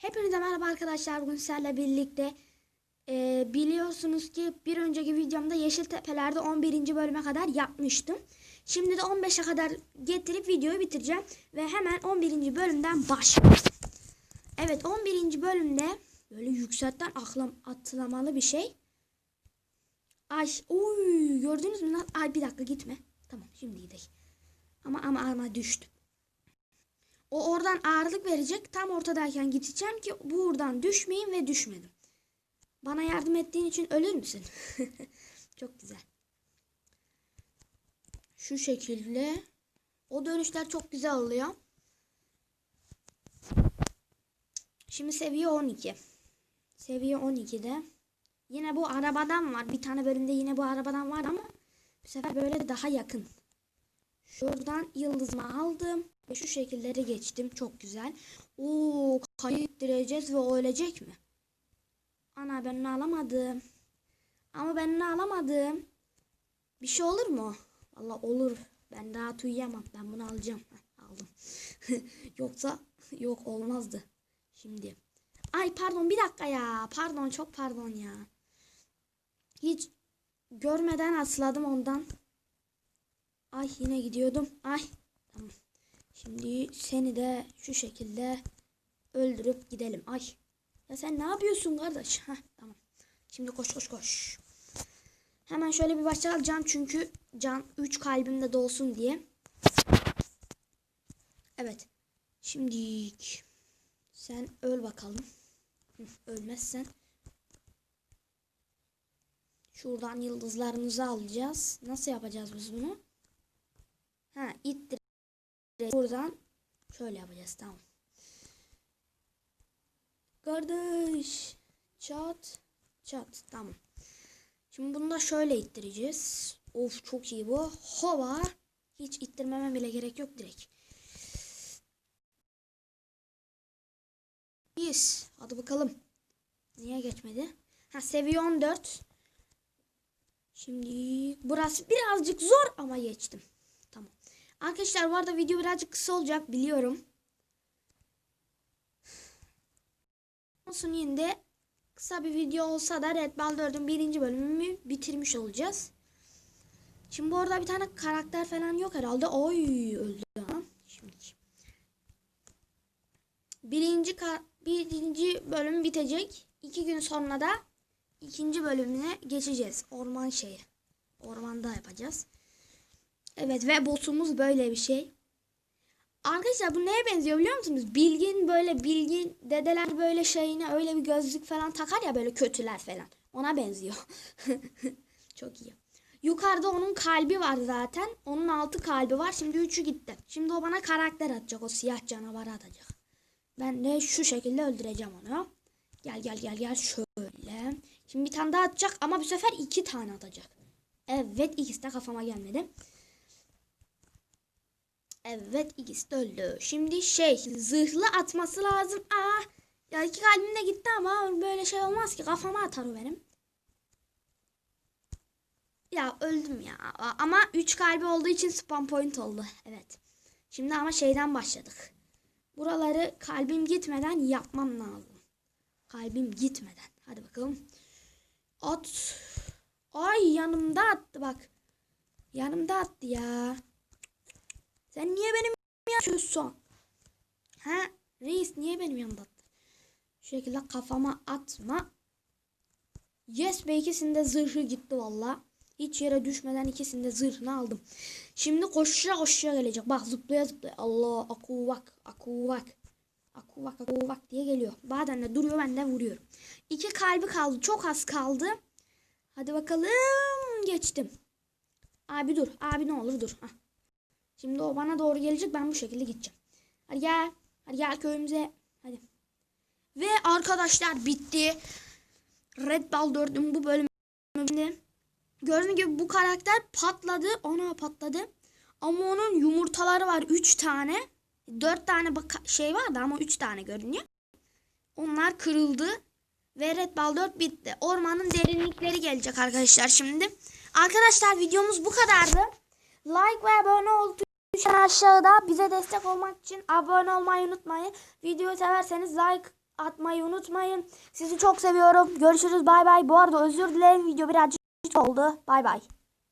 Hepinize merhaba arkadaşlar. Bugün sizlerle birlikte e, biliyorsunuz ki bir önceki videomda Yeşiltepe'lerde 11. bölüme kadar yapmıştım. Şimdi de 15'e kadar getirip videoyu bitireceğim. Ve hemen 11. bölümden başlıyoruz. Evet 11. bölümde böyle yüksekten aklam, atlamalı bir şey. Ay oy gördünüz mü lan? Ay bir dakika gitme. Tamam şimdi gidelim. Ama ama ama düştüm. O oradan ağırlık verecek. Tam ortadayken gideceğim ki buradan düşmeyeyim ve düşmedim. Bana yardım ettiğin için ölür müsün? çok güzel. Şu şekilde. O dönüşler çok güzel oluyor. Şimdi seviye 12. Seviye 12'de. Yine bu arabadan var. Bir tane bölümde yine bu arabadan var ama bu sefer böyle daha yakın. Şuradan yıldızımı aldım. Ve şu şekilleri geçtim. Çok güzel. Oo, kayıp direceğiz ve o ölecek mi? Ana ben onu alamadım. Ama ben onu alamadım. Bir şey olur mu? Valla olur. Ben rahat uyuyamam. Ben bunu alacağım. Aldım. Yoksa yok olmazdı. Şimdi. Ay pardon bir dakika ya. Pardon çok pardon ya. Hiç görmeden atladım ondan. Ay yine gidiyordum. Ay seni de şu şekilde öldürüp gidelim. Ay. Ya sen ne yapıyorsun kardeş? Heh, tamam. Şimdi koş koş koş. Hemen şöyle bir başlayacağım çünkü can 3 kalbimde dolsun diye. Evet. Şimdi sen öl bakalım. Ölmezsen. Şuradan yıldızlarımızı alacağız. Nasıl yapacağız biz bunu? Ha, ittir. Buradan şöyle yapacağız tamam. Kardeş. Çat. Çat. Tamam. Şimdi bunu da şöyle ittireceğiz. Of çok iyi bu. Hova. Hiç ittirmeme bile gerek yok direkt. Yes. Hadi bakalım. Niye geçmedi? Ha seviye 14. Şimdi burası birazcık zor ama geçtim. Arkadaşlar bu arada video birazcık kısa olacak biliyorum. Olsun yine de kısa bir video olsa da Red Ball 4'ün birinci bölümünü bitirmiş olacağız. Şimdi bu arada bir tane karakter falan yok herhalde. Oy öldü. Birinci, birinci bölüm bitecek. İki gün sonra da ikinci bölümüne geçeceğiz. Orman şeyi. Ormanda yapacağız. Evet ve boss'umuz böyle bir şey. Arkadaşlar bu neye benziyor biliyor musunuz? Bilgin böyle bilgin dedeler böyle şeyine öyle bir gözlük falan takar ya böyle kötüler falan. Ona benziyor. Çok iyi. Yukarıda onun kalbi var zaten. Onun altı kalbi var. Şimdi üçü gitti. Şimdi o bana karakter atacak. O siyah canavarı atacak. Ben de şu şekilde öldüreceğim onu. Gel gel gel gel şöyle. Şimdi bir tane daha atacak ama bu sefer iki tane atacak. Evet ikisi de kafama gelmedi. Evet ikisi de öldü. Şimdi şey zırhlı atması lazım. Aa, ya iki kalbim de gitti ama böyle şey olmaz ki kafama atar o benim. Ya öldüm ya. Ama 3 kalbi olduğu için spam point oldu. Evet. Şimdi ama şeyden başladık. Buraları kalbim gitmeden yapmam lazım. Kalbim gitmeden. Hadi bakalım. At. Ay yanımda attı bak. Yanımda attı ya. Sen niye benim yapıyorsun? Ha? Reis niye benim yanımda attı? Şu şekilde kafama atma. Yes be ikisinde zırhı gitti valla. Hiç yere düşmeden ikisinde zırhını aldım. Şimdi koşuşa koşuşa gelecek. Bak zıplaya zıplaya. Allah akuvak akuvak. Akuvak akuvak diye geliyor. Bazen de duruyor ben de vuruyorum. İki kalbi kaldı. Çok az kaldı. Hadi bakalım. Geçtim. Abi dur. Abi ne olur dur. Hah. Şimdi o bana doğru gelecek. Ben bu şekilde gideceğim. Hadi gel. Hadi gel köyümüze. Hadi. Ve arkadaşlar bitti. Red Ball 4'ün bu bölümünde. Gördüğünüz gibi bu karakter patladı. Ona patladı. Ama onun yumurtaları var 3 tane. 4 tane şey vardı ama 3 tane görünüyor. Onlar kırıldı. Ve Red Ball 4 bitti. Ormanın derinlikleri gelecek arkadaşlar şimdi. Arkadaşlar videomuz bu kadardı. Like ve abone ol tuşuna aşağıda bize destek olmak için abone olmayı unutmayın. Videoyu severseniz like atmayı unutmayın. Sizi çok seviyorum. Görüşürüz bay bay. Bu arada özür dilerim video birazcık oldu. Bay bay.